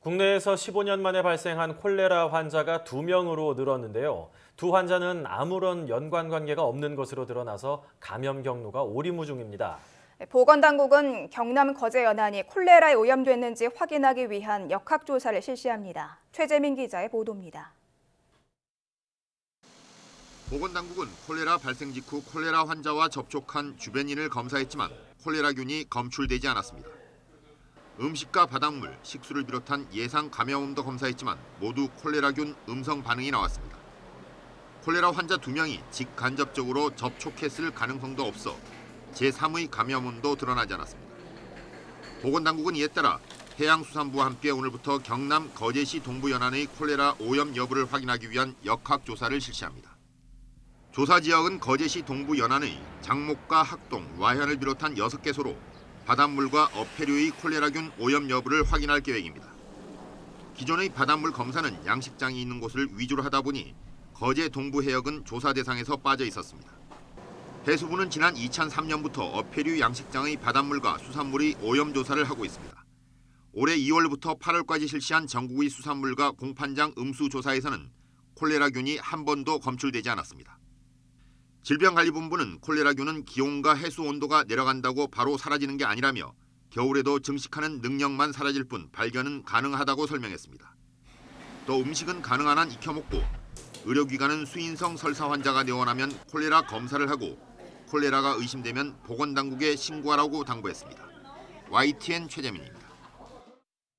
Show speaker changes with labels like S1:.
S1: 국내에서 15년 만에 발생한 콜레라 환자가 2명으로 늘었는데요. 두 환자는 아무런 연관 관계가 없는 것으로 드러나서 감염 경로가 오리무중입니다.
S2: 보건당국은 경남 거제 연안이 콜레라에 오염됐는지 확인하기 위한 역학조사를 실시합니다. 최재민 기자의 보도입니다.
S3: 보건당국은 콜레라 발생 직후 콜레라 환자와 접촉한 주변인을 검사했지만 콜레라균이 검출되지 않았습니다. 음식과 바닷물, 식수를 비롯한 예상 감염원도 검사했지만 모두 콜레라균 음성 반응이 나왔습니다. 콜레라 환자 2명이 직간접적으로 접촉했을 가능성도 없어 제3의 감염원도 드러나지 않았습니다. 보건당국은 이에 따라 해양수산부와 함께 오늘부터 경남 거제시 동부 연안의 콜레라 오염 여부를 확인하기 위한 역학조사를 실시합니다. 조사 지역은 거제시 동부 연안의 장목과 학동, 와현을 비롯한 6개소로 바닷물과 어패류의 콜레라균 오염 여부를 확인할 계획입니다. 기존의 바닷물 검사는 양식장이 있는 곳을 위주로 하다 보니 거제 동부 해역은 조사 대상에서 빠져 있었습니다. 해수부는 지난 2003년부터 어패류 양식장의 바닷물과 수산물의 오염 조사를 하고 있습니다. 올해 2월부터 8월까지 실시한 전국의 수산물과 공판장 음수 조사에서는 콜레라균이 한 번도 검출되지 않았습니다. 질병관리본부는 콜레라균은 기온과 해수 온도가 내려간다고 바로 사라지는 게 아니라며 겨울에도 증식하는 능력만 사라질 뿐 발견은 가능하다고 설명했습니다. 또 음식은 가능한 한 익혀 먹고 의료기관은 수인성 설사 환자가 내원하면 콜레라 검사를 하고 콜레라가 의심되면 보건당국에 신고하라고 당부했습니다. YTN 최재민입니다.